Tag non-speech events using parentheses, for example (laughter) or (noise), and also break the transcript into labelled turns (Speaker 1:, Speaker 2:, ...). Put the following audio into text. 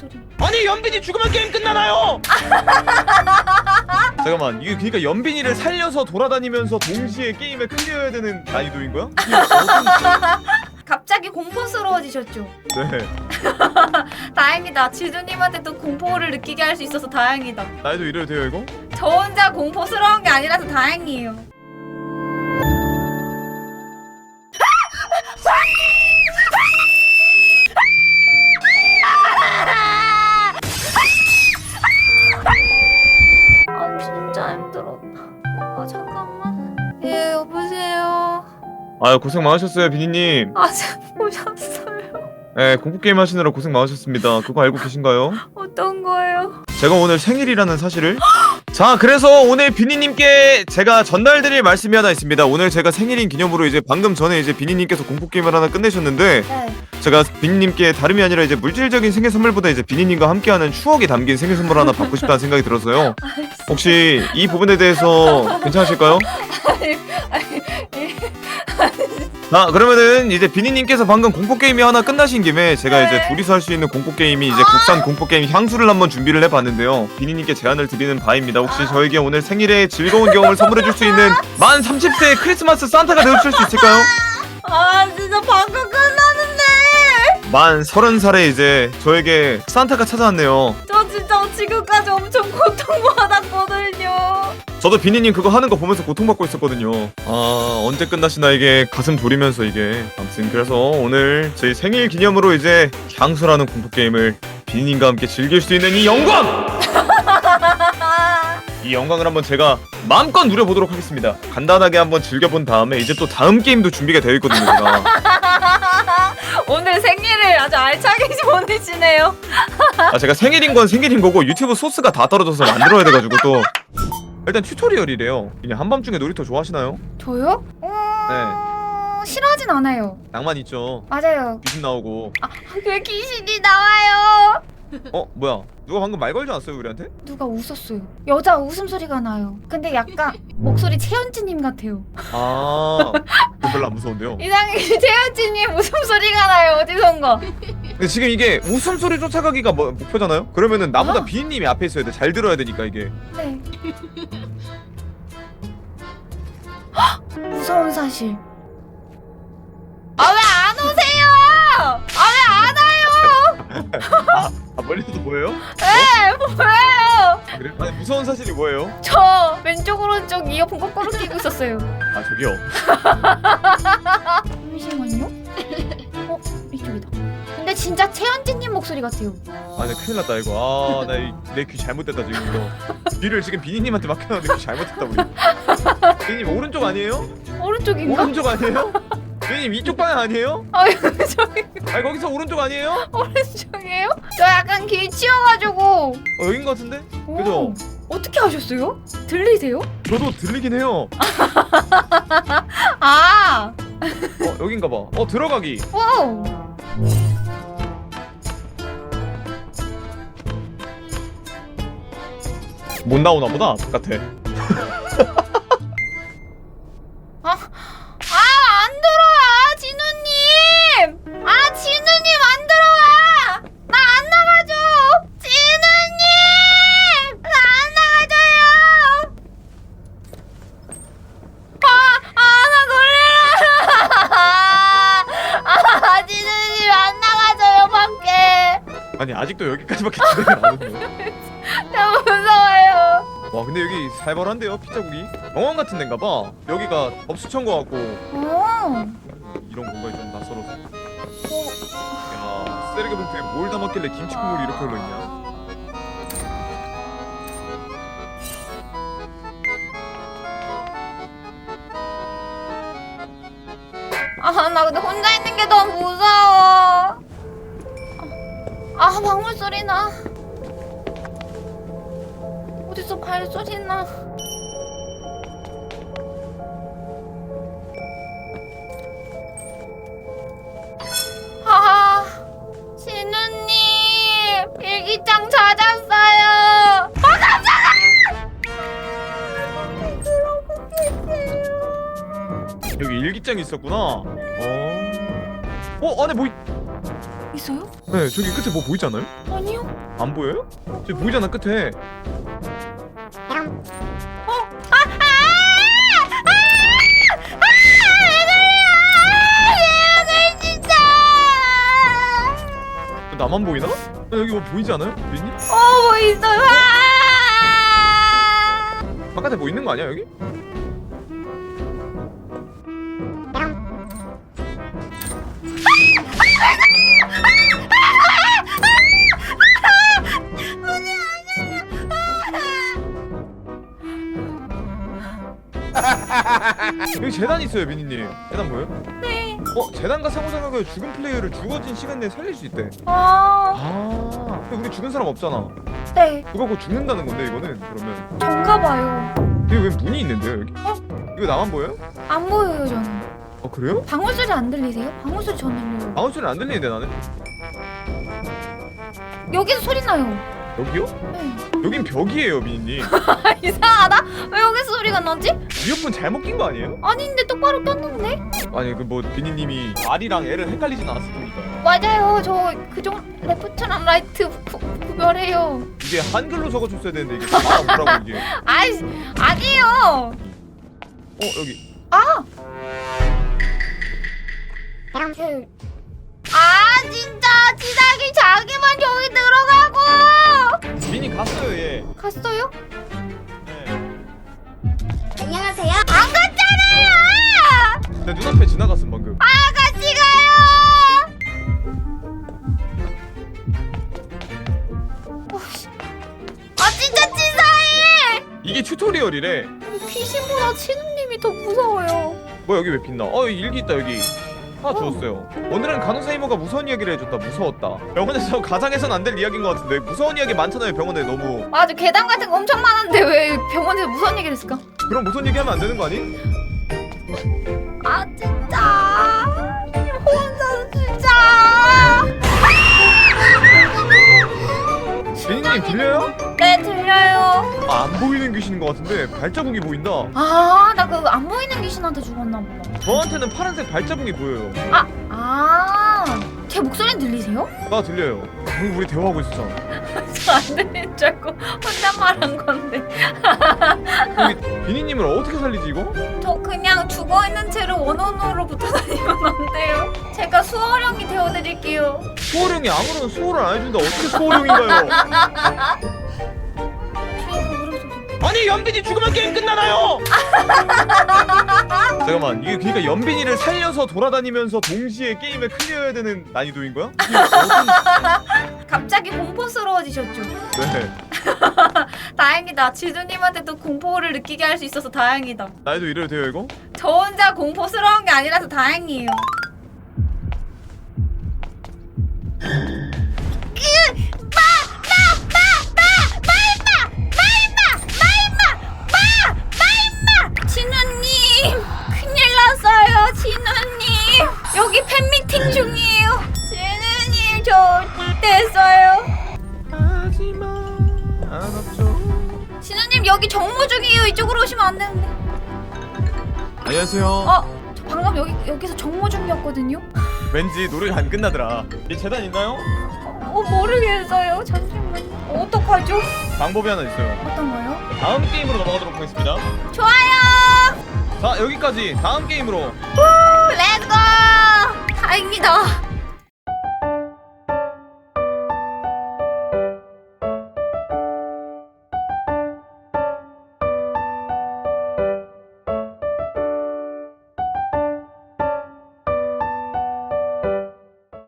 Speaker 1: 소리?
Speaker 2: 아니 연빈이 죽으면 게임 끝나나요? (laughs) 잠깐만 이게 그러니까 연빈이를 살려서 돌아다니면서 동시에 게임을 클리어해야 되는 난이도인 거야? 이게 (laughs) 어떤-
Speaker 1: 갑자기 공포스러워지셨죠?
Speaker 2: 네 (laughs)
Speaker 1: 다행이다. 지주님한테도 공포를 느끼게 할 수 있어서 다행이다.
Speaker 2: 나이도 이래도 돼요 이거?
Speaker 1: 저 혼자 공포스러운 게 아니라서 다행이에요.
Speaker 2: 아유 고생 많으셨어요 비니님
Speaker 1: 아 참, 오셨어요.
Speaker 2: 네 공포 게임 하시느라 고생 많으셨습니다 그거 알고 계신가요?
Speaker 1: 어떤 거예요?
Speaker 2: 제가 오늘 생일이라는 사실을 (gasps) 자 그래서 오늘 비니님께 제가 전달드릴 말씀이 하나 있습니다 오늘 제가 생일인 기념으로 이제 방금 전에 이제 비니님께서 공포게임을 하나 끝내셨는데
Speaker 1: 네.
Speaker 2: 제가 비니님께 다름이 아니라 이제 물질적인 생일 선물보다 이제 비니님과 함께하는 추억이 담긴 생일 선물 하나 받고 싶다는 생각이 들어서요 (laughs) 혹시 이 부분에 대해서 괜찮으실까요? 자 그러면은 이제 비니님께서 방금 공포 게임이 하나 끝나신 김에 제가 이제
Speaker 1: 네.
Speaker 2: 둘이서 할 수 있는 공포 게임이 이제 국산 공포 게임 향수를 한번 준비를 해봤는데요 비니님께 제안을 드리는 바입니다 혹시 저에게 오늘 생일에 즐거운 경험을 선물해줄 수 있는 만 30세의 크리스마스 산타가 되어줄 수 있을까요?
Speaker 1: 아 진짜 방금 끝나는데.
Speaker 2: 만 30살에 이제 저에게 산타가 찾아왔네요
Speaker 1: 저 진짜 지금까지 엄청 고통받았거든요.
Speaker 2: 저도 비니님 그거 하는 거 보면서 고통받고 있었거든요. 아 언제 끝나시나 이게 가슴 졸이면서 이게 아무튼 그래서 오늘 저희 생일 기념으로 이제 향수라는 공포 게임을 비니님과 함께 즐길 수 있는 이 영광, (laughs) 이 영광을 한번 제가 마음껏 누려보도록 하겠습니다. 간단하게 한번 즐겨본 다음에 이제 또 다음 게임도 준비가 되어 있거든요. 제가. (laughs)
Speaker 1: 오늘 생일을 아주 알차게 (laughs) 보내시네요.
Speaker 2: 아 제가 생일인 건 생일인 거고 유튜브 소스가 다 떨어져서 만들어야 돼가지고 또 일단 튜토리얼이래요. 그냥 한밤중에 놀이터 좋아하시나요?
Speaker 1: 저요? 어... 싫어하진 않아요.
Speaker 2: 낭만 있죠.
Speaker 1: 맞아요.
Speaker 2: 귀신 나오고.
Speaker 1: 왜 귀신이 나와요?
Speaker 2: 어 뭐야 누가 방금 말 걸지 않았어요 우리한테?
Speaker 1: 누가 웃었어요. 여자 웃음소리가 나요. 근데 약간 목소리 최현지님 같아요.
Speaker 2: 아 별로 안 무서운데요 (laughs)
Speaker 1: 이상하게 최현지님 웃음소리가 나요. 어디선가.
Speaker 2: 근데 지금 이게 웃음소리 쫓아가기가 뭐, 목표잖아요? 그러면은 나보다
Speaker 1: 아.
Speaker 2: 비인님이 앞에 있어야 돼 잘 들어야 되니까 이게
Speaker 1: 네. 헉! 무서운 사실. 아 왜 안 오세요? 아 왜 안 와요? (laughs)
Speaker 2: 아 멀리서도 보여요?
Speaker 1: 네, 뭐예요?
Speaker 2: 그래? 아니 무서운 사실이 뭐예요?
Speaker 1: 저 왼쪽 오른쪽 이어폰 거꾸로 끼고 있었어요.
Speaker 2: 아 저기요. (laughs)
Speaker 1: 진짜 최현진님 목소리 같아요.
Speaker 2: 아 나 큰일 났다 이거 아 나내 귀 잘못됐다 지금 이거 귀를 지금 비니님한테 맡겨놨는데 귀 잘못했다 우리 (laughs) 비니님 오른쪽 아니에요?
Speaker 1: 오른쪽인가?
Speaker 2: 오른쪽 아니에요? 비니님 이쪽 방향 아니에요?
Speaker 1: 아 저기
Speaker 2: 아니 거기서 오른쪽 아니에요?
Speaker 1: 오른쪽이에요? 저 약간 귀 치여가지고.
Speaker 2: 어 여긴 것 같은데?
Speaker 1: 오,
Speaker 2: 그죠?
Speaker 1: 어떻게 하셨어요? 들리세요?
Speaker 2: 저도 들리긴 해요 (laughs)
Speaker 1: 아,
Speaker 2: 어 여긴가 봐 어 들어가기
Speaker 1: 오.
Speaker 2: 못 나오나 보다 바깥에 (laughs)
Speaker 1: 아, 아, 안 들어와, 진우님! 아, 진우님, 안 들어와! 나 안 나가줘! 진우님! 나 안 나가줘요! 아, 아, 나 놀래라! (laughs) 아, 진우님, 안 나가줘요, 밖에!
Speaker 2: 아니 아직도 여기까지밖에 진행이 안 오네
Speaker 1: 너무 (laughs) 무서워요.
Speaker 2: 와 근데 여기 살벌한데요 피자국이? 병원 같은 데인가 봐. 여기가 업수천 거 같고
Speaker 1: 오,
Speaker 2: 이런 공간이 좀 낯설어서. 야 쓰레기 봉투에 뭘 담았길래 김치 국물이 이렇게 흘러있냐?
Speaker 1: 아, 나 근데 혼자 있는 게 너무 무서워. 아, 방울 소리 나. 어디서 발소리 나. 아, 진우님, 일기장 찾았어요. 아, 깜짝아!
Speaker 2: 여기 일기장이 있었구나 어? 어 안에 뭐 있...
Speaker 1: 있어요?
Speaker 2: 네 저기 끝에 뭐 보이지 않아요?
Speaker 1: 아니요.
Speaker 2: 안 보여요? 저기 보이잖아 끝에 나만 보이나? 어, 여기 뭐 보이지 않아요? 비님?
Speaker 1: 어, 뭐 있어요? 아!
Speaker 2: 바깥에 뭐 있는 거 아니야 여기? 여기 재단 있어요 비니님 재단 뭐예요?
Speaker 1: 네.
Speaker 2: 어? 재단과 상호작용하여 죽은 플레이어를 죽어진 시간 내에 살릴 수 있대
Speaker 1: 아,
Speaker 2: 아 근데 우리 죽은 사람 없잖아
Speaker 1: 네.
Speaker 2: 그거 고 죽는다는 건데 이거는 그러면
Speaker 1: 전가 봐요.
Speaker 2: 여기 왜 문이 있는데요 여기? 이거 나만 보여요?
Speaker 1: 안 보여요, 저는.
Speaker 2: 어 그래요?
Speaker 1: 방울 소리 안 들리세요? 방울 소리 전 들려요.
Speaker 2: 방울 소리 안 들리는데 나는
Speaker 1: 여기서 소리 나요.
Speaker 2: 여기요?
Speaker 1: 네.
Speaker 2: 여긴 벽이에요 미니님
Speaker 1: 아, (laughs) 이상하다. 왜 여기서 소리가 나지?
Speaker 2: 이어폰 잘못 낀 거 아니에요?
Speaker 1: 아닌데 똑바로 떴는데?
Speaker 2: 아니 그뭐 비니님이 R이랑 L을 헷갈리진 않았을 테니까
Speaker 1: 맞아요. 저 그종 레프트랑 라이트 구, 구별해요.
Speaker 2: 이게 한글로 적어줬어야 되는데 이게 다 뭐라고 이게 어 (laughs)
Speaker 1: 아이, 아니에요.
Speaker 2: 여기
Speaker 1: 아! 제... 아 진짜 지상이 자기만 저기 들어가고
Speaker 2: 미니 갔어요 얘.
Speaker 1: 갔어요?
Speaker 2: 네.
Speaker 1: 안녕하세요. 안 갔잖아요!
Speaker 2: 내 눈앞에 지나갔음 방금.
Speaker 1: 아 같이 가요! 어이씨. 아 진짜 치사해!
Speaker 2: 이게 튜토리얼이래.
Speaker 1: 귀신보다 치누님이 더 무서워요.
Speaker 2: 뭐 여기 왜 빛나? 어 여기 일기 있다 여기 하나 주웠어요. 오늘은 간호사 이모가 무서운 이야기를 해줬다. 무서웠다. 병원에서 (laughs) 가상해선 안 될 이야기인 것 같은데 무서운 이야기 많잖아요 병원에. 너무.
Speaker 1: 맞아 계단 같은 거 엄청 많은데 왜 병원에서 무슨 얘기를 했을까?
Speaker 2: 그럼 무서운 얘기 하면 안 되는 거 아니?
Speaker 1: 아 진짜. 혼자
Speaker 2: 아, 안 보이는 귀신인 것 같은데 발자국이 보인다.
Speaker 1: 아 나 그 안 보이는 귀신한테 죽었나 보다.
Speaker 2: 저한테는 파란색 발자국이 보여요.
Speaker 1: 아 아 제 목소리 들리세요?
Speaker 2: 나 들려요. 방금 우리 대화하고 있었잖아.
Speaker 1: 저 (laughs) 안 들리는 줄 알고 혼자 말한 건데.
Speaker 2: 여기 비니님을 어떻게 살리지 이거?
Speaker 1: 저 그냥 죽어 있는 채로 원원으로 붙어 (laughs) 다니면 안 돼요. 제가 수호령이 되어 드릴게요.
Speaker 2: 수호령이 아무런 수호를 안 해준다. 어떻게 수호령인가요? (laughs) 아니 연빈이 죽으면 게임 끝나나요? (laughs) 잠깐만 이게 그러니까 연빈이를 살려서 돌아다니면서 동시에 게임을 클리어해야 되는 난이도인 거야? 이게 (laughs) 어떤-
Speaker 1: 갑자기 공포스러워지셨죠?
Speaker 2: 네 (laughs)
Speaker 1: 다행이다. 지두님한테도 공포를 느끼게 할 수 있어서 다행이다.
Speaker 2: 나이도 이래도 돼요 이거?
Speaker 1: 저 혼자 공포스러운 게 아니라서 다행이에요. 정모 중이에요 이쪽으로 오시면 안 되는데
Speaker 2: 안녕하세요
Speaker 1: 어? 저 방금 여기 여기서 정모 중이었거든요. (laughs)
Speaker 2: 왠지 노래가 안 끝나더라 이 재단 있나요?
Speaker 1: 어 모르겠어요. 잠시만요. 어떡하죠?
Speaker 2: 방법이 하나 있어요
Speaker 1: 어떤 거요?
Speaker 2: 다음 게임으로 넘어가도록 하겠습니다
Speaker 1: 좋아요.
Speaker 2: 자 여기까지 다음 게임으로